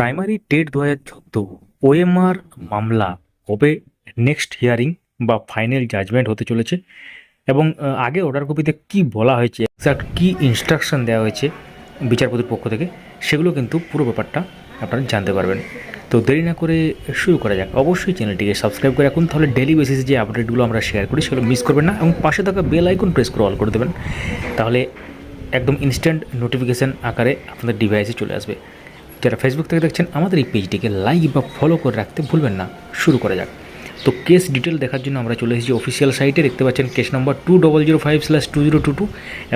Primary TET দু হাজার চোদ্দ ওএমআর মামলা কবে? নেক্সট হিয়ারিং বা ফাইনাল জাজমেন্ট হতে চলেছে। এবং আগে অর্ডার কপিতে কি বলা হয়েছে এক্সাক্ট কি ইনস্ট্রাকশন দেওয়া হয়েছে বিচারপতির পক্ষ থেকে, সেগুলো কিন্তু পুরো ব্যাপারটা আপনারা জানতে পারবেন। তো দেরি না করে শুরু করা যাক। অবশ্যই চ্যানেলটিকে সাবস্ক্রাইব করে রাখুন, তাহলে ডেলি বেসিসে যে আপডেটগুলো আমরা শেয়ার করি, সেগুলো মিস করবেন না। এবং পাশে থাকা বেল আইকন প্রেস করে অল করে দেবেন। তাহলে একদম ইনস্ট্যান্ট নোটিফিকেশান আকারে আপনাদের ডিভাইসে চলে আসবে। যারা ফেসবুক থেকে দেখছেন, আমাদের এই পেজটিকে লাইক বা ফলো করে রাখতে ভুলবেন না। শুরু করা যাক। তো কেস ডিটেল দেখার জন্য আমরা চলে এসেছি অফিসিয়াল সাইটে দেখতে পাচ্ছেন case number two double zero five slash two zero two two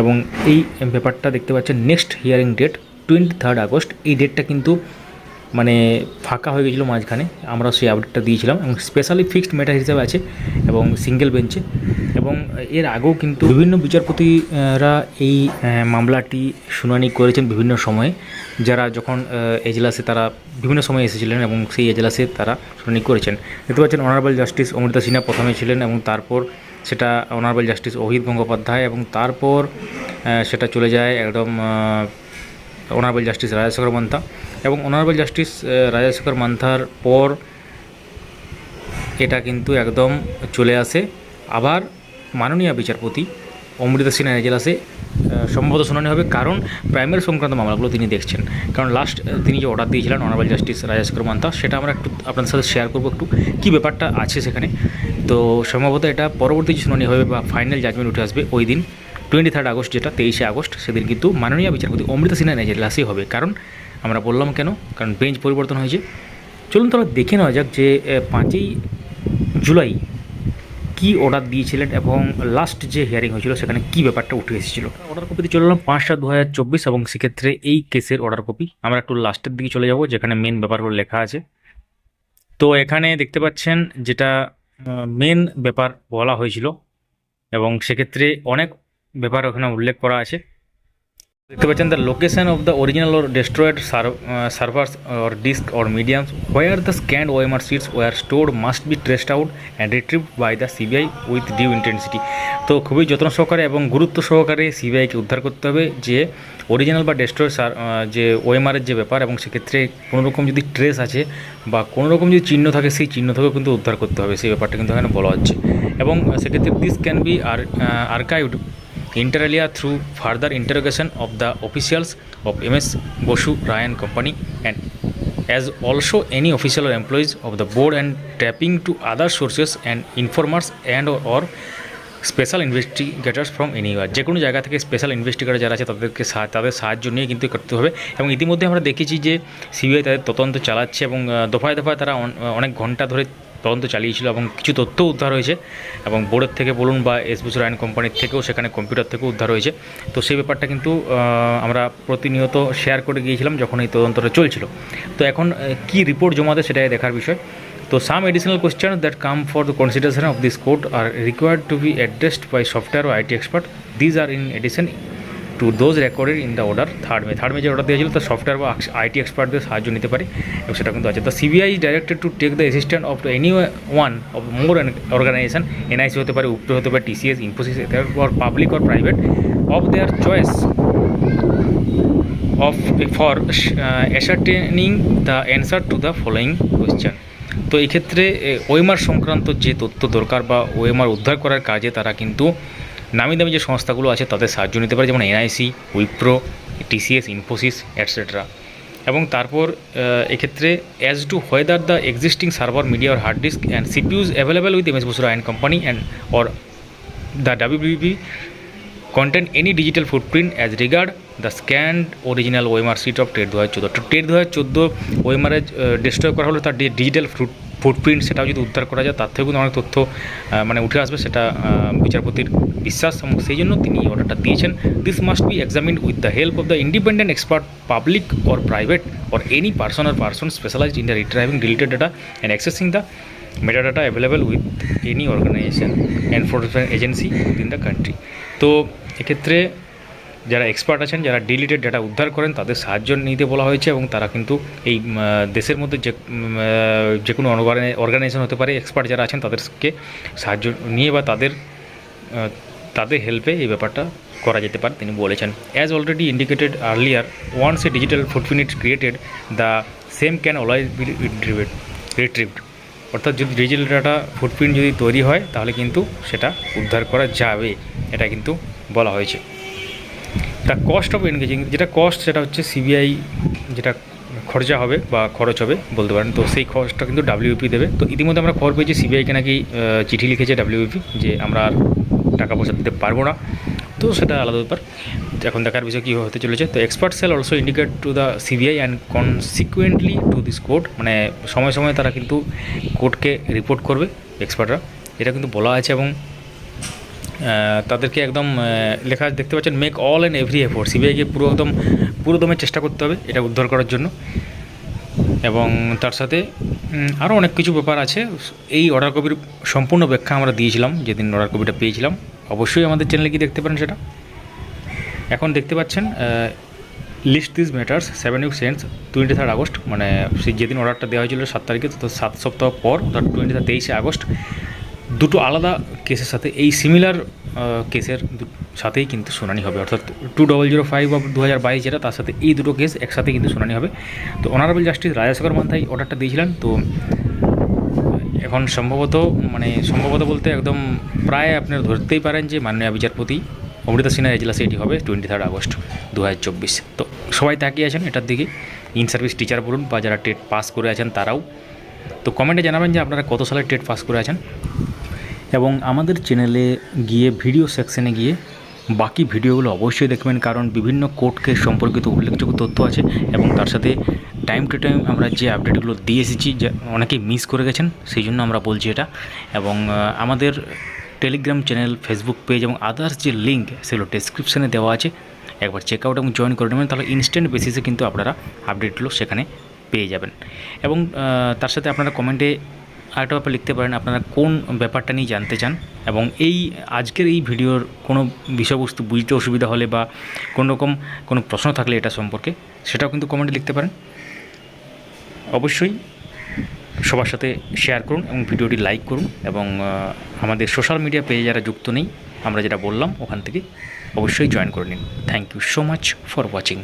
এবং এই ব্যাপারটা দেখতে পাচ্ছেন next hearing date twenty third August এই ডেটটা কিন্তু মানে ফাঁকা হয়ে গেছিল মাঝখানে আমরা সেই আপডেটটা দিয়েছিলাম এবং স্পেশালি ফিক্সড ম্যাটার হিসেবে আছে এবং সিঙ্গেল বেঞ্চে এবং এর আগেও কিন্তু বিভিন্ন বিচারপতিরা এই মামলাটি শুনানি করেছেন বিভিন্ন সময়ে। যারা যখন এজলাসে তারা বিভিন্ন সময় এসেছিলেন এবং সেই এজলাসে তারা শুনানি করেছেন। দেখতে পাচ্ছেন অনারেবল জাস্টিস অমৃতা সিনহা প্রথমে ছিলেন এবং তারপর সেটা অনারেবল জাস্টিস অহিত গঙ্গোপাধ্যায় এবং তারপর সেটা চলে যায় একদম অনারেবল জাস্টিস রাজাশেখর মান্থা এবং অনারেবল জাস্টিস রাজাশেখর মান্থার পর এটা কিন্তু একদম চলে আসে। আবার মাননীয় বিচারপতি অমৃতা সিনহা এজলাসে আহ, সম্ভবত শুনানি হবে কারণ প্রাইমারি সংক্রান্ত মামলাগুলো তিনি দেখছেন। কারণ লাস্ট তিনি যে অর্ডার দিয়েছিলেন অনারেবল জাস্টিস রাজাশেখর মান্থা সেটা আমরা একটু আপনাদের সাথে শেয়ার করব একটু কী ব্যাপারটা আছে সেখানে। তো সম্ভবত এটা পরবর্তী শুনানি হবে বা ফাইনাল জাজমেন্ট উঠে আসবে ওই দিন। টোয়েন্টি থার্ড আগস্ট যেটা, তেইশে আগস্ট, সেদিন কিন্তু মাননীয় বিচারপতি অমৃতা সিনহা এজলাসেই হবে। কারণ আমরা বললাম কেন? কারণ বেঞ্চ পরিবর্তন হয়েছে। চলুন তাহলে দেখে নেওয়া যাক যে পাঁচই জুলাই কি অর্ডার দিয়েছিলেন এবং লাস্ট যে হিয়ারিং হয়েছিল, সেখানে কি ব্যাপারটা উঠে এসেছিল? অর্ডার কপিতে চলে পাঁচটা দু হাজার চব্বিশ এবং সেক্ষেত্রে এই কেসের অর্ডার কপি আমরা একটু লাস্টের দিকে চলে যাব, যেখানে মেন ব্যাপারগুলো লেখা আছে। তো এখানে দেখতে পাচ্ছেন যেটা মেন ব্যাপার বলা হয়েছিল এবং সেক্ষেত্রে অনেক ব্যাপার ওখানে উল্লেখ করা আছে। দেখতে পাচ্ছেন the location of the original or destroyed servers or disk or mediums where the scanned OMR sheets were store must be traced out and retrieve by the CBI with due intensity তো খুবই যত্ন সহকারে এবং গুরুত্ব সহকারে সিবিআইকে উদ্ধার করতে হবে যে অরিজিনাল বা ডেস্ট্রয় যে ওএমআরের যে ব্যাপার এবং সেক্ষেত্রে কোনোরকম যদি ট্রেস আছে বা কোনো রকম যদি চিহ্ন থাকে, সেই চিহ্ন থেকেও কিন্তু উদ্ধার করতে হবে। সেই ব্যাপারটা কিন্তু এখানে বলা হচ্ছে। এবং সেক্ষেত্রে this can be are archived inter alia through further interrogation of the officials of M S Basu rayon company and as also any official employees of the board and tapping to other sources and informers and or special investigators from anywhere যে কোনো জায়গা থেকে special ইনভেস্টিগেটার যারা আছে তাদেরকে তাদের সাহায্য নিয়ে কিন্তু করতে হবে। এবং ইতিমধ্যে আমরা দেখেছি যে সিবিআই তাদের তদন্ত চালাচ্ছে এবং দফায় দফায় তারা অনেক ঘণ্টা ধরে তদন্ত চালিয়েছিল এবং কিছু তথ্য উদ্ধার হয়েছে এবং বোর্ডের থেকে বলুন বা এসবিসি রায়ন কোম্পানির থেকেও সেখানে কম্পিউটার থেকেও উদ্ধার হয়েছে। তো সেই ব্যাপারটা কিন্তু আমরা প্রতিনিয়ত শেয়ার করে গিয়েছিলাম যখন এই তদন্তটা চলছিল। তো এখন কি রিপোর্ট জমা দেয় সেটাই দেখার বিষয়। তো some additional question that come for the consideration of this court are required to be addressed by software O IT expert these are in addition to those recorded in the order third May third May যে order দিয়েছিল তার software বা IT এক্সপার্টদের সাহায্য নিতে পারে এবং সেটা কিন্তু আছে। The CBI directed to take the assistant of any one of more organisation NIC হতে পারে উপরে হতে পারে TCS Infosys or public or private of their choice of for uh, the answer to the following question তো এই ক্ষেত্রে ওয়েমার সংক্রান্ত যে তথ্য দরকার বা ওয়েমার উদ্ধার করার কাজে তারা কিন্তু নামি দামি যে সংস্থাগুলো আছে, তাদের সাহায্য নিতে পারে, যেমন NIC Wipro TCS Infosys etcetera এবং তারপর এক্ষেত্রে as to whether the existing server media or hard disk and CPUs available with M S বসুরা and company and or the WBB contain any digital footprint as regard the scanned original OMR sheet of TET দু হাজার চোদ্দ TET দু হাজার চোদ্দ ওএমআরে destroy করা হলো, তার digital footprint সেটাও যদি উদ্ধার করা যায়, তার থেকেও কিন্তু অনেক তথ্য মানে উঠে আসবে সেটা বিচারপতির বিশ্বাস। এবং সেই জন্য তিনি অর্ডারটা দিয়েছেন। This must be examined with the help of the independent expert public or private or any person or person specialized in the retrieving deleted data and accessing the metadata available with any organization enforcement agency within the country. তো এক্ষেত্রে যারা expert আছেন, যারা deleted data উদ্ধার করেন, তাদের সাহায্য নিতে বলা হয়েছে এবং তারা কিন্তু এই দেশের মধ্যে যে যে কোনো অর্গানাইজেশন হতে পারে এক্সপার্ট যারা আছেন, তাদেরকে সাহায্য নিয়ে বা তাদের তাদের হেল্পে এই ব্যাপারটা করা যেতে পারে, তিনি বলেছেন। As already indicated earlier once a digital footprint created the same can always be retrieved retrieved অর্থাৎ যদি ডিজিটাল ডাটা ফুটপ্রিন্ট যদি তৈরি হয়, তাহলে কিন্তু সেটা উদ্ধার করা যাবে, এটা কিন্তু বলা হয়েছে। দ্য কস্ট অফ এনগেজিং যেটা কস্ট সেটা হচ্ছে সিবিআই যেটা খরচা হবে বা খরচ হবে বলতে পারেন। তো সেই খরচটা কিন্তু ডাব্লিউপি দেবে। তো ইতিমধ্যে আমরা খবর পেয়েছি সিবিআইকে নাকি চিঠি লিখেছে ডাব্লিউপি যে আমরা আর টাকা পয়সা দিতে পারব না। তো সেটা আলাদা ব্যাপার। এখন দেখার বিষয় কী হতে চলেছে। তো expert cell also indicate to the CBI and consequently to this court মানে সময় সময় তারা কিন্তু কোর্টকে রিপোর্ট করবে এক্সপার্টরা এটা কিন্তু বলা আছে এবং তাদেরকে একদম লেখা দেখতে পাচ্ছেন make all and every effort সিবিআইকে পুরো একদম, পুরো দমে চেষ্টা করতে হবে এটা উদ্ধার করার জন্য। এবং তার সাথে আরও অনেক কিছু ব্যাপার আছে। এই অর্ডার কপির সম্পূর্ণ ব্যাখ্যা আমরা দিয়েছিলাম, যেদিন অর্ডার কপিটা পেয়েছিলাম। অবশ্যই আমাদের চ্যানেলে কি দেখতে পারেন সেটা। এখন দেখতে পাচ্ছেন list this matters seven you sense twenty third August মানে সেই যেদিন অর্ডারটা দেওয়া হয়েছিল সাত তারিখে, তো সাত সপ্তাহ পর, অর্থাৎ টোয়েন্টি থার্ড তেইশে আগস্ট দুটো আলাদা কেসের সাথে, এই সিমিলার কেসের সাথেই কিন্তু শুনানি হবে। অর্থাৎ two double zero five of দু হাজার বাইশ যেটা, তার সাথে এই দুটো কেস একসাথে কিন্তু শুনানি হবে। তো অনারেবল জাস্টিস রাজাশেখর মান্থাই অর্ডারটা দিয়েছিলেন। তো এখন সম্ভবত মানে সম্ভবত বলতে একদম প্রায় আপনারা ধরতেই পারেন যে মাননীয় বিচারপতি অমৃতা সিনহার এজলাসে এটি হবে টোয়েন্টি থার্ড আগস্ট দু হাজার চব্বিশ তো সবাই তাকিয়ে আছেন এটার দিকে। ইন সার্ভিস টিচার বলুন বা যারা টেট পাস করে আছেন তারাও। তো কমেন্টে জানাবেন যে আপনারা কত সালে টেট পাস করে আছেন। এবং আমাদের চ্যানেলে গিয়ে ভিডিও সেকশনে গিয়ে বাকি ভিডিওগুলো অবশ্যই দেখবেন, কারণ বিভিন্ন কোর্ট কেস সম্পর্কিত উল্লেখযোগ্য তথ্য আছে এবং তার সাথে টাইম টু টাইম আমরা যে আপডেটগুলো দিয়ে এসেছি, যে অনেকেই মিস করে গেছেন, সেই জন্য আমরা বলছি এটা। এবং আমাদের টেলিগ্রাম চ্যানেল ফেসবুক পেজ এবং আদার্স যে লিঙ্ক সেগুলো ডেসক্রিপশানে দেওয়া আছে। একবার চেক আউট এবং জয়েন করে নেবেন, তাহলে ইনস্ট্যান্ট বেসিসে কিন্তু আপনারা আপডেটগুলো সেখানে পেয়ে যাবেন। এবং তার সাথে আপনারা কমেন্টে আরেকটা ব্যাপার লিখতে পারেন, আপনারা কোন ব্যাপারটা নিয়ে জানতে চান? এবং এই আজকের এই ভিডিওর কোনো বিষয়বস্তু বুঝতে অসুবিধা হলে বা কোনো রকম কোনো প্রশ্ন থাকলে এটা সম্পর্কে, সেটাও কিন্তু কমেন্টে লিখতে পারেন। অবশ্যই সবার সাথে শেয়ার করুন এবং ভিডিওটি লাইক করুন এবং আমাদের সোশ্যাল মিডিয়া পেজে যারা যুক্ত নেই, আমরা যেটা বললাম ওখান থেকে অবশ্যই জয়েন করে নিন। Thank you so much for watching